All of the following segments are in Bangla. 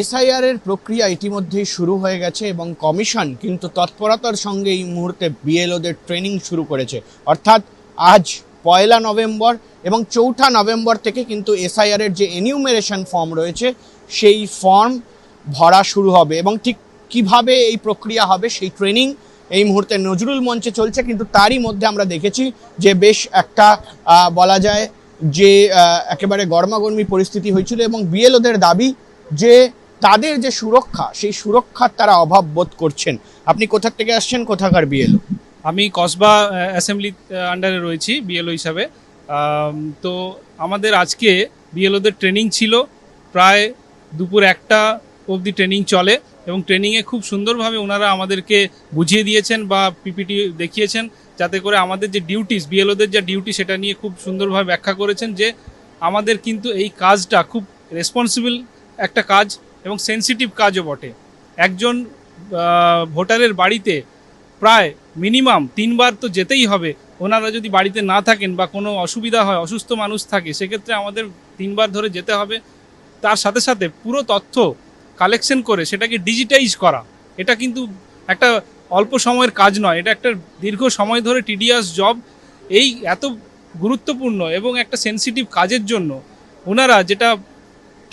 এসআইআর এর প্রক্রিয়া ইতিমধ্যেই শুরু হয়ে গেছে এবং কমিশন কিন্তু তৎপরতার সঙ্গে এই মুহূর্তে বিএলওদের ট্রেনিং শুরু করেছে। অর্থাৎ আজ পয়লা নভেম্বর এবং চৌঠা নভেম্বর থেকে কিন্তু এসআইআর এর যে এনিউমেরেশন ফর্ম রয়েছে, সেই ফর্ম ভরা শুরু হবে এবং ঠিক কীভাবে এই প্রক্রিয়া হবে, সেই ট্রেনিং এই মুহূর্তে নজরুল মঞ্চে চলছে। কিন্তু তারই মধ্যে আমরা দেখেছি যে বেশ একটা বলা যায় যে একেবারে গরমাগর্মি পরিস্থিতি হয়েছিল এবং বিএলওদের দাবি যে তাদের যে সুরক্ষা, সেই সুরক্ষার তারা অভাব বোধ করছেন। আপনি কোথা থেকে আসছেন? কোথাকার বিএলও? আমি কসবা অ্যাসেম্বলি আন্ডারে রয়েছি, বিএলও হিসাবে। তো আমাদের আজকে বিএলওদের ট্রেনিং ছিল। প্রায় দুপুর একটা অবধি ট্রেনিং চলে এবং ট্রেনিংয়ে খুব সুন্দরভাবে ওনারা আমাদেরকে বুঝিয়ে দিয়েছেন বা পিপিটি দেখিয়েছেন যাতে করে আমাদের যে ডিউটিস বিএলওদের যে ডিউটি সেটা নিয়ে খুব সুন্দরভাবে ব্যাখ্যা করেছেন যে আমাদের কিন্তু এই কাজটা খুব রেসপন্সিবল একটা কাজ। এবং সেনসিটিভ কাজও বটে। একজন ভোটারের বাড়িতে প্রায় মিনিমাম তিনবার তো যেতেই হবে। ওনারা যদি বাড়িতে না থাকেন বা কোনো অসুবিধা হয়, অসুস্থ মানুষ থাকে, সেক্ষেত্রে আমাদের তিনবার ধরে যেতে হবে। তার সাথে সাথে পুরো তথ্য কালেকশন করে সেটাকে ডিজিটাইজ করা। এটা কিন্তু একটা অল্প সময়ের কাজ নয়, এটা একটা দীর্ঘ সময় ধরে টিডিয়াস জব এই এত গুরুত্বপূর্ণ এবং একটা সেনসিটিভ কাজের জন্য ওনারা যেটা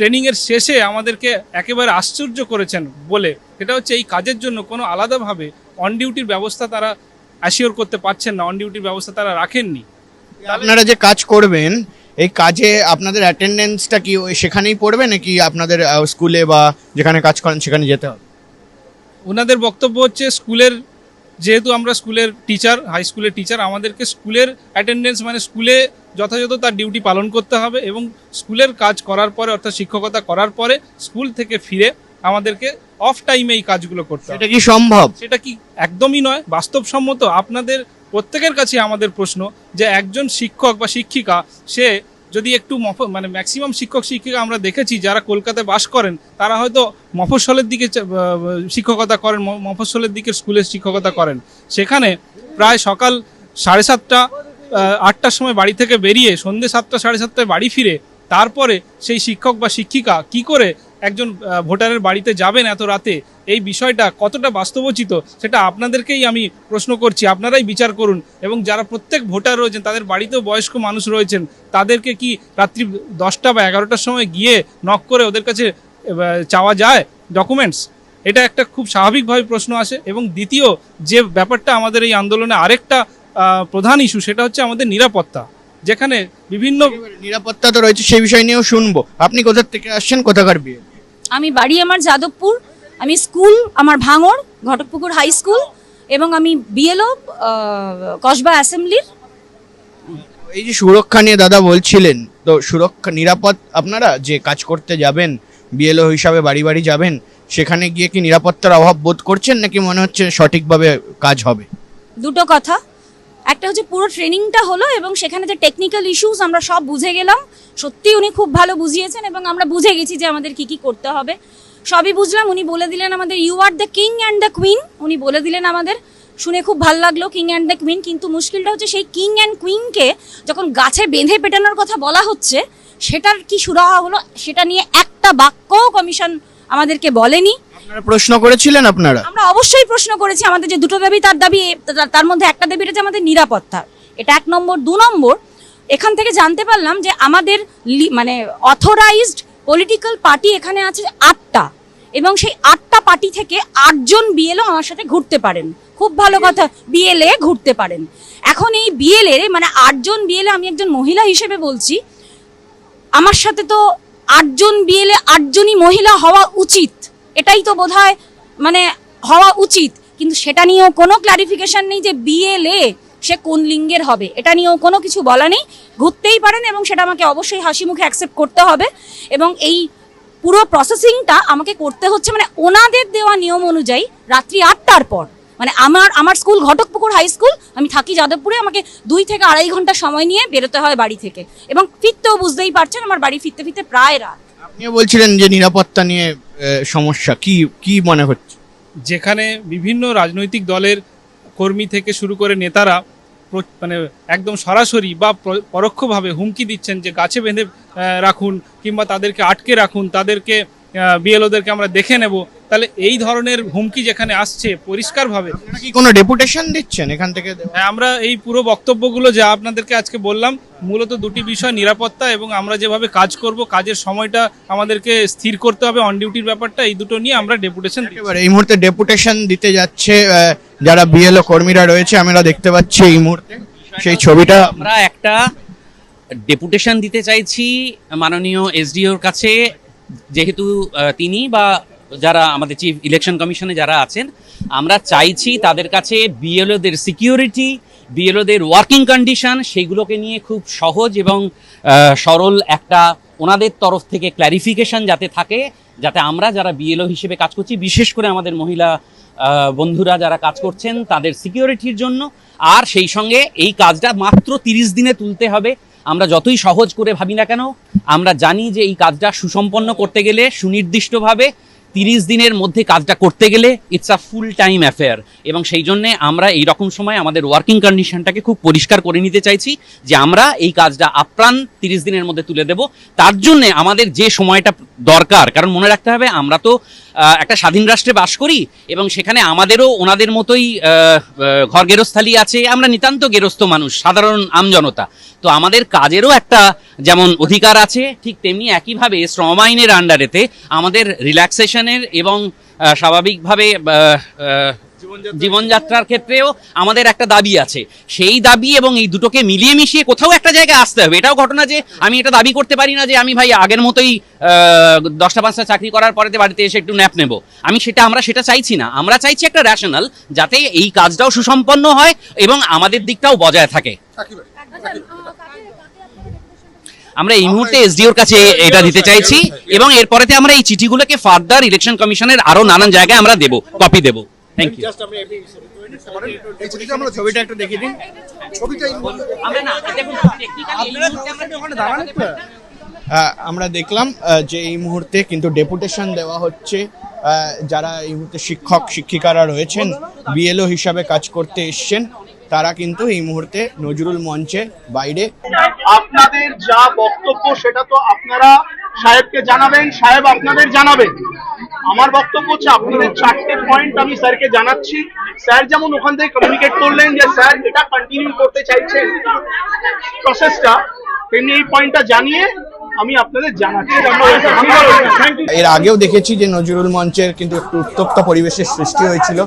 ট্রেনিংয়ের শেষে আমাদেরকে একেবারে আশ্চর্য করেছেন বলে। সেটা হচ্ছে এই কাজের জন্য কোনো আলাদাভাবে অন ডিউটির ব্যবস্থা তারা অ্যাসিওর করতে পারছেন না অন ডিউটির ব্যবস্থা তারা রাখেননি। আপনারা যে কাজ করবেন এই কাজে আপনাদের অ্যাটেন্ডেন্সটা কি ওই সেখানেই পড়বে নাকি আপনাদের স্কুলে বা যেখানে কাজ করেন সেখানে যেতে হবে? ওনাদের বক্তব্য হচ্ছে স্কুলের যেহেতু আমরা স্কুলের টিচার হাই স্কুলের টিচার আমাদেরকে স্কুলের অ্যাটেন্ডেন্স মানে স্কুলে যথাযথ তার ডিউটি পালন করতে হবে এবং স্কুলের কাজ করার পরে অর্থাৎ শিক্ষকতা করার পরে স্কুল থেকে ফিরে আমাদেরকে অফ টাইমে এই কাজগুলো করতে হবে। এটা কি সম্ভব? সেটা কি একদমই নয় বাস্তবসম্মত। আপনাদের প্রত্যেকের কাছে আমাদের প্রশ্ন যে একজন শিক্ষক বা শিক্ষিকা সে যদি একটু মফ মানে ম্যাক্সিমাম শিক্ষক, শিক্ষিকা আমরা দেখেছি, যারা কলকাতায় বাস করেন, তারা হয়তো মফস্বলের দিকে শিক্ষকতা করেন মফস্বলের দিকে স্কুলের শিক্ষকতা করেন। সেখানে প্রায় সকাল সাড়ে সাতটা আটটার সময় বাড়ি থেকে বেরিয়ে সন্ধ্যে সাতটা, সাড়ে সাতটায় বাড়ি ফিরে তারপরে সেই শিক্ষক বা শিক্ষিকা কি করে একজন ভোটারের বাড়িতে যাবেন এত রাতে? এই বিষয়টা কতটা বাস্তবোচিত? সেটা আপনাদেরকেই আমি প্রশ্ন করছি। আপনারাই বিচার করুন। এবং যারা প্রত্যেক ভোটার রয়েছেন, তাদের বাড়িতেও বয়স্ক মানুষ রয়েছেন, তাদেরকে কি রাত্রি দশটা বা এগারোটার সময় গিয়ে নক করে ওদের কাছে চাওয়া যায়? ডকুমেন্টস এটা একটা খুব স্বাভাবিকভাবে প্রশ্ন আসে। এবং দ্বিতীয় যে ব্যাপারটা আমাদের এই আন্দোলনে আরেকটা প্রধান ইস্যু সেটা হচ্ছে আমাদের নিরাপত্তা। যেখানে বিভিন্ন নিরাপত্তা তো রয়েছে সেই বিষয় নিয়েও শুনব। আপনি কোথা থেকে আসছেন? কোথাকার বিয়ে? আমি বাড়ি আমার যাদবপুর আমি স্কুল আমার ভাঙড় ঘটকপুকুর হাই স্কুল এবং আমি বিএলও কসবা অ্যাসেম্বলির। এই যে সুরক্ষা নিয়ে দাদা বলছিলেন তো সুরক্ষা নিরাপদ আপনারা যে কাজ করতে যাবেন বিএলও হিসাবে বাড়ি বাড়ি যাবেন সেখানে গিয়ে কি নিরাপত্তার অভাব বোধ করছেন নাকি মনে হচ্ছে সঠিকভাবে কাজ হবে? দুটো কথা। একটা হচ্ছে পুরো ট্রেনিংটা হলো এবং সেখানে যে টেকনিক্যাল ইস্যুস আমরা সব বুঝে গেলাম। সত্যি উনি খুব ভালো বুঝিয়েছেন এবং আমরা বুঝে গেছি যে আমাদের কি কি করতে হবে। সবই বুঝলাম, উনি বলে দিলেন আমাদের you are the king and the queen উনি বলে দিলেন আমাদের। শুনে খুব ভালো লাগল কিং অ্যান্ড দ্য কুইন কিন্তু মুশকিলটা হচ্ছে সেই কিং অ্যান্ড কুইনকে যখন গাছে বেঁধে পেটানোর কথা বলা হচ্ছে, সেটার কি সুরাহা হলো, সেটা নিয়ে একটা বাক্যও কমিশন আমাদেরকে বলেনি। প্রশ্ন করেছিলেন আপনারা? আমরা অবশ্যই প্রশ্ন করেছি আমাদের যে দুটো দাবি তার দাবি তার- মধ্যে একটা দাবি হচ্ছে আমাদের নিরাপত্তা। এটা এক নম্বর। দু নম্বর এখান থেকে জানতে পারলাম যে আমাদের মানে অথরাইজড পলিটিক্যাল পার্টি এখানে আছে আটটা। এবং সেই আটটা পার্টি থেকে আটজন বিএলও আমার সাথে ঘুরতে পারেন। খুব ভালো কথা বিএলএ ঘুরতে পারেন। এখন এই বিএলএ মানে আটজন বিএলএ আমি একজন মহিলা হিসেবে বলছি আমার সাথে তো আটজন বিএলএ আটজনই মহিলা হওয়া উচিত। এটাই তো বোধহয় মানে হওয়া উচিত। কিন্তু সেটা নিয়েও কোনো ক্লারিফিকেশন নেই যে বিএলএ সে কোন লিঙ্গের হবে। এটা নিয়েও কোনো কিছু বলা নেই। ঘুরতেই পারেন এবং সেটা আমাকে অবশ্যই হাসি মুখে অ্যাকসেপ্ট করতে হবে। এবং এই পুরো প্রসেসিংটা আমাকে করতে হচ্ছে মানে ওনাদের দেওয়া নিয়ম অনুযায়ী রাত্রি আটটার পর। মানে আমার আমার স্কুল ঘটকপুকুর হাই স্কুল, আমি থাকি যাদবপুরে, আমাকে দুই থেকে আড়াই ঘণ্টা সময় নিয়ে বেরোতে হয় বাড়ি থেকে। এবং ফিরতেও বুঝতেই পারছেন, আমার বাড়ি ফিরতে ফিরতে প্রায় রাত। আপনিও বলছিলেন যে নিরাপত্তা নিয়ে সমস্যা। কি কি মনে হচ্ছে? যেখানে বিভিন্ন রাজনৈতিক দলের কর্মী থেকে শুরু করে নেতারা মানে একদম সরাসরি বা পরোক্ষভাবে হুমকি দিচ্ছেন যে গাছে বেঁধে রাখুন কিংবা তাদেরকে আটকে রাখুন, তাদেরকে বিএলওদেরকে আমরা দেখে নেব তাহলে এই ধরনের হুমকি যেখানে আসছে পরিষ্কারভাবে কি কোনো ডেপুটেশন দিচ্ছেন এখান থেকে হ্যাঁ, আমরা এই পুরো বক্তব্যগুলো যা আপনাদেরকে আজকে বললাম মূলত দুটি বিষয় নিরাপত্তা এবং আমরা যেভাবে কাজ করব কাজের সময়টা আমাদেরকে স্থির করতে হবে অন ডিউটির ব্যাপারটা এই দুটো নিয়ে আমরা ডেপুটেশন এই মুহূর্তে ডেপুটেশন দিতে যাচ্ছে যারা বিএলও কর্মীরা রয়েছে আমরা দেখতে পাচ্ছি এই মুহূর্তে সেই ছবিটা। আমরা একটা ডেপুটেশন দিতে চাইছি মাননীয় এসডিওর কাছে যেহেতু তিনি বা যারা আমাদের চিফ ইলেকশন কমিশনে যারা আছেন, আমরা চাইছি তাদের কাছে বিএলওদের সিকিউরিটি বিএলওদের ওয়ার্কিং কন্ডিশন সেইগুলোকে নিয়ে খুব সহজ এবং সরল একটা ওনাদের তরফ থেকে ক্ল্যারিফিকেশন যাতে থাকে, যাতে আমরা যারা বিএলও হিসেবে কাজ করছি, বিশেষ করে আমাদের মহিলা বন্ধুরা যারা কাজ করছেন, তাদের সিকিউরিটির জন্য। আর সেই সঙ্গে এই কাজটা মাত্র তিরিশ দিনে তুলতে হবে। আমরা যতই সহজ করে ভাবি না কেন, আমরা জানি যে এই কাজটা সুসম্পন্ন করতে গেলে সুনির্দিষ্টভাবে তিরিশ দিনের মধ্যে কাজটা করতে গেলে it's a full time affair এবং সেই জন্যে আমরা এই রকম সময় আমাদের ওয়ার্কিং কন্ডিশনটাকে খুব পরিষ্কার করে নিতে চাইছি যে আমরা এই কাজটা আপ্রাণ তিরিশ দিনের মধ্যে তুলে দেব। তার জন্যে আমাদের যে সময়টা দরকার, কারণ মনে রাখতে হবে আমরা তো একটা স্বাধীন রাষ্ট্রে বাস করি এবং সেখানে আমাদেরও ওনাদের মতোই ঘর গেরস্থালি আছে। আমরা নিতান্ত গেরস্থ মানুষ, সাধারণ আমজনতা তো আমাদের কাজেরও একটা যেমন অধিকার আছে, ঠিক তেমনি একইভাবে শ্রম আইনের আন্ডারেতে আমাদের রিল্যাক্সেশনের এবং স্বাভাবিকভাবে জীবনযাত্রার ক্ষেত্রেও আমাদের একটা দাবি আছে। সেই দাবি এবং এই দুটোকে মিলিয়ে মিশিয়ে কোথাও একটা জায়গায় আসতে হবে। এটাও ঘটনা যে আমি এটা দাবি করতে পারি না যে আমি ভাই আগের মতোই আহ, দশটা পাঁচটা চাকরি করার পরে বাড়িতে এসে একটু ন্যাপ নেব। আমি সেটা আমরা সেটা চাইছি না। আমরা চাইছি একটা র্যাশনাল যাতে এই কাজটাও সুসম্পন্ন হয় এবং আমাদের দিকটাও বজায় থাকে। আমরা এই মুহূর্তে এসডিওর কাছে এটা দিতে চাইছি এবং এরপরেতে আমরা এই চিঠিগুলোকে ফার্দার ইলেকশন কমিশনের আরও নানান জায়গায় আমরা দেব কপি দেব। থ্যাংক ইউ ছবিটা আমরা ছবিটা একটু দেখিয়ে দিন। আমরা দেখলাম আহ, যে এই মুহূর্তে কিন্তু ডেপুটেশন দেওয়া হচ্ছে। আহ, যারা এই মুহূর্তে শিক্ষক শিক্ষিকারা রয়েছেন বিএলও হিসাবে কাজ করতে এসছেন তারা কিন্তু এই মুহূর্তে নজরুল মঞ্চে বাইরে আপনাদের যা বক্তব্য সেটা তো আপনারা সাহেবকে জানাবেন সাহেব আপনাদের জানাবেন। আমার বক্তব্য হচ্ছে আপনাদের চারটে পয়েন্ট আমি স্যারকে জানাচ্ছি। স্যার যেমন ওখান থেকে কমিউনিকেট করলেন যে, স্যার, এটা কন্টিনিউ করতে চাইছেন। প্রসেসটা তেমনি এই পয়েন্টটা জানিয়ে আমি আপনাদের জানাচ্ছি। এর আগেও দেখেছি যে নজরুল মঞ্চের কিন্তু একটু উত্তপ্ত পরিবেশের সৃষ্টি হয়েছিল।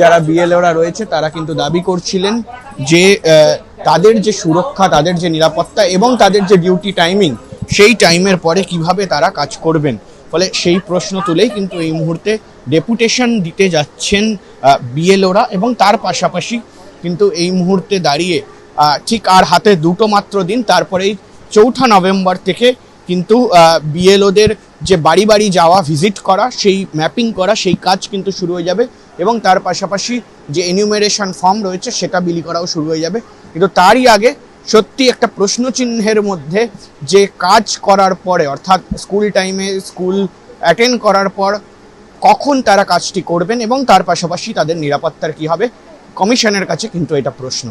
যারা বিএলওরা রয়েছে, তারা কিন্তু দাবি করছিলেন যে তাদের যে সুরক্ষা, তাদের যে নিরাপত্তা এবং তাদের যে ডিউটি টাইমিং সেই টাইমের পরে কীভাবে তারা কাজ করবেন। ফলে সেই প্রশ্ন তুলেই কিন্তু এই মুহূর্তে ডেপুটেশন দিতে যাচ্ছেন বিএলওরা এবং তার পাশাপাশি কিন্তু এই মুহূর্তে দাঁড়িয়ে ঠিক আর হাতে দুটো মাত্র দিন, তারপরেই চৌঠা নভেম্বর থেকে কিন্তু বিএলওদের যে বাড়ি বাড়ি যাওয়া, ভিজিট করা, সেই ম্যাপিং করা, সেই কাজ কিন্তু শুরু হয়ে যাবে এবং তার পাশাপাশি যে এনিউমেরেশন ফর্ম রয়েছে, সেটা বিলি করাও শুরু হয়ে যাবে। কিন্তু তারই আগে সত্যি একটা প্রশ্নচিহ্নের মধ্যে যে কাজ করার পরে, অর্থাৎ স্কুল টাইমে স্কুল অ্যাটেন্ড করার পর কখন তারা কাজটি করবেন এবং তার পাশাপাশি তাদের নিরাপত্তার কি হবে, কমিশনের কাছে কিন্তু এটা প্রশ্ন।